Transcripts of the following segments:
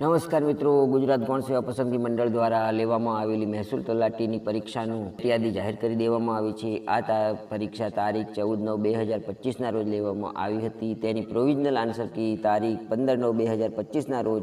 નમસ્કાર મિત્રો, ગુજરાત ગૌણ સેવા પસંદગી મંડળ દ્વારા લેવામાં આવેલી મહેસૂલ તલાટીની પરીક્ષાનું યાદી જાહેર કરી દેવામાં આવી છે. આ પરીક્ષા તારીખ ચૌદ નવ બે હજાર પચીસના રોજ લેવામાં આવી હતી. તેની પ્રોવિઝનલ આન્સર કી તારીખ પંદર નવ બે હજાર પચીસના રોજ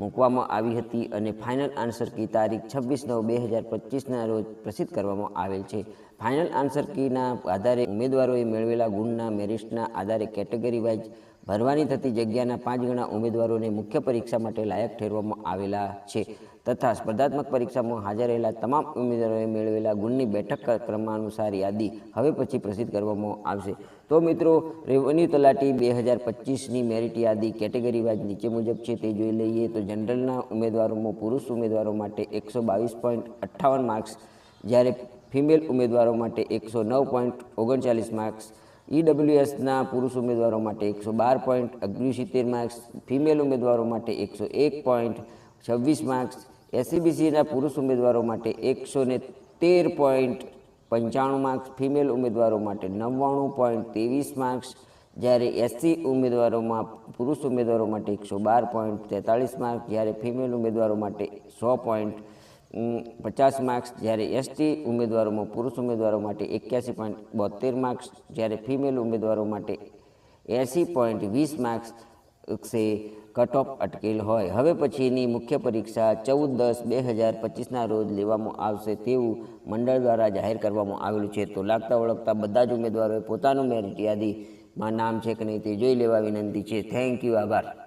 મૂકવામાં આવી હતી અને ફાઇનલ આન્સર કી તારીખ છવ્વીસ નવ બે હજાર પચીસના રોજ પ્રસિદ્ધ કરવામાં આવેલ છે. ફાઇનલ આન્સર કીના આધારે ઉમેદવારોએ મેળવેલા ગુણના, મેરિટના આધારે કેટેગરી વાઇઝ ભરવાની થતી જગ્યાના પાંચ ગણા ઉમેદવારોને મુખ્ય પરીક્ષા માટે લાયક ઠેરવામાં આવેલા છે તથા સ્પર્ધાત્મક પરીક્ષામાં હાજર રહેલા તમામ ઉમેદવારોએ મેળવેલા ગુણની બેઠક ક્રમાનુસાર યાદી હવે પછી પ્રસિદ્ધ કરવામાં આવશે. તો મિત્રો રેવન્યુ તલાટી બે હજાર પચીસની મેરિટ યાદી કેટેગરી વાઇઝ નીચે મુજબ છે તે જોઈ લઈએ તો જનરલના ઉમેદવારોમાં પુરુષ ઉમેદવારો માટે એકસો બાવીસ પોઈન્ટ અઠ્ઠાવન માર્ક્સ જ્યારે ફિમેલ ઉમેદવારો માટે એકસો નવ પોઈન્ટ ઓગણચાલીસ માર્ક્સ ઈડબ્લ્યુએસના પુરુષ ઉમેદવારો માટે એકસો બાર પોઈન્ટ ઓગણસિત્તેર માર્ક્સ ફિમેલ ઉમેદવારો માટે એકસો એક પોઈન્ટ છવ્વીસ માર્ક્સ એસસીબીસીના પુરુષ ઉમેદવારો માટે એકસો ને તેર પોઈન્ટ પંચાણું માર્ક્સ ફિમેલ ઉમેદવારો માટે નવ્વાણું પોઈન્ટ ત્રેવીસ માર્ક્સ જ્યારે એસસી ઉમેદવારોમાં પુરુષ ઉમેદવારો માટે એકસો બાર પોઈન્ટ તેતાળીસ માર્ક્સ જ્યારે ફિમેલ ઉમેદવારો માટે સો પોઈન્ટ પચાસ માર્ક્સ જ્યારે એસટી ઉમેદવારોમાં પુરુષ ઉમેદવારો માટે એક્યાસી પોઈન્ટ બોતેર માર્ક્સ જ્યારે ફિમેલ ઉમેદવારો માટે એંસી પોઈન્ટ વીસ માર્ક્સ સે કટ ઓફ અટકેલ હોય. હવે પછીની મુખ્ય પરીક્ષા ચૌદ દસ બે હજાર પચીસના રોજ લેવામાં આવશે તેવું મંડળ દ્વારા જાહેર કરવામાં આવેલું છે. તો લાગતા ઓળખતા બધા જ ઉમેદવારોએ પોતાનું મેરિટ યાદીમાં નામ છે કે નહીં તે જોઈ લેવા વિનંતી છે. થેન્ક યુ આભાર.